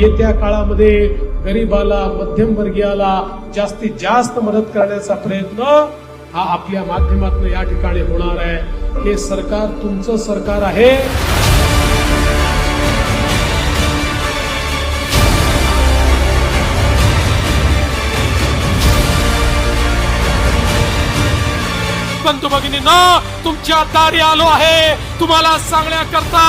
येत्या काळामध्ये गरीबाला मध्यमवर्गीयाला जास्तीत जास्त मदत करण्याचा प्रयत्न हा आपल्या माध्यमातून या ठिकाणी होणार आहे. हे सरकार तुमचं सरकार आहे. बंधू भगिनींनो तुमच्या दारी आलो आहे. तुम्हाला सांगण्याकरता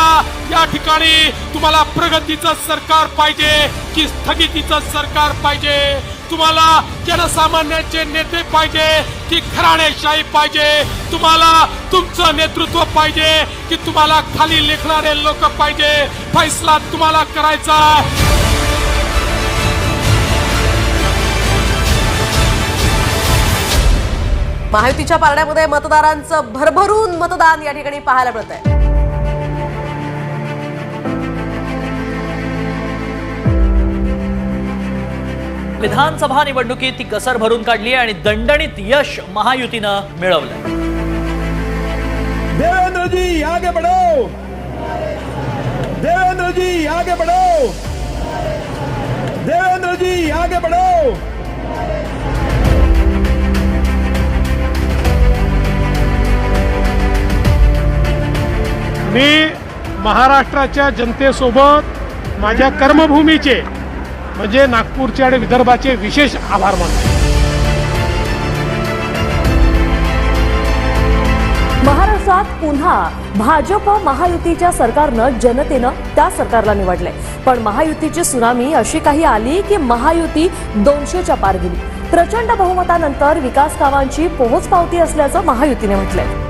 या ठिकाणी तुम्हाला प्रगतीचं सरकार पाहिजे की स्थगितीचं सरकार पाहिजे. तुम्हाला जनसामान्यांचे नेते पाहिजे की घराणेशाही पाहिजे. तुम्हाला तुमचं नेतृत्व पाहिजे की तुम्हाला खाली लेखणारे लोक पाहिजे. फैसला तुम्हाला करायचा महायुतीच्या पारड्यामध्ये मतदारांचं भरभरून मतदान या ठिकाणी पाहायला मिळत आहे विधानसभा निवडणुकीत ती कसर भरून काढली आणि दणदणीत यश महायुतीनं मिळवलं. देवेंद्र जी आगे बढ़ो! देवेंद्र जी आगे बढ़ो! देवेंद्र जी आगे बढ़ो! मी महाराष्ट्राच्या जनतेसोबत माझ्या कर्मभूमीचे म्हणजे नागपूरचे आणि विदर्भाचे विशेष आभार मानतो. महाराष्ट्रात पुन्हा भाजप महायुतीच्या सरकारनं जनतेनं त्या सरकारला निवडलंय. पण महायुतीची सुनामी अशी काही आली की महायुती दोनशेच्या पार गेली. प्रचंड बहुमतानंतर विकास कामांची पोहोच पावती असल्याचं महायुतीने म्हटलंय.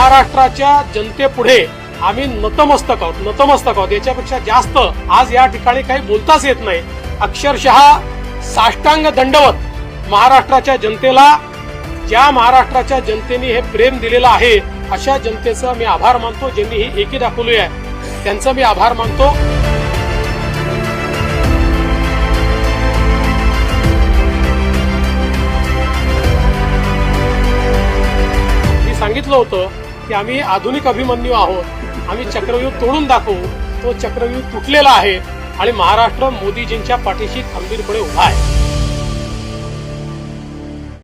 महाराष्ट्राच्या जनतेपुढे आम्ही नतमस्तक आहोत नतमस्तक आहोत. याच्यापेक्षा जास्त आज या ठिकाणी काही बोलताच येत नाही. अक्षरशः साष्टांग दंडवत महाराष्ट्राच्या जनतेला ज्या महाराष्ट्राच्या जनतेने हे प्रेम दिलेलं आहे अशा जनतेचा मी आभार मानतो ज्यांनी ही एकी दाखवली आहे. त्यांचा मी आभार मानतो. मी सांगितलं होतं की आम्ही आधुनिक अभिमन्यू आहोत. आम्ही चक्रव्यूह तोडून दाखवू. तो चक्रव्यूह तुटलेला आहे आणि महाराष्ट्र मोदीजींच्या पाठीशी खंबीरपणे उभा आहे.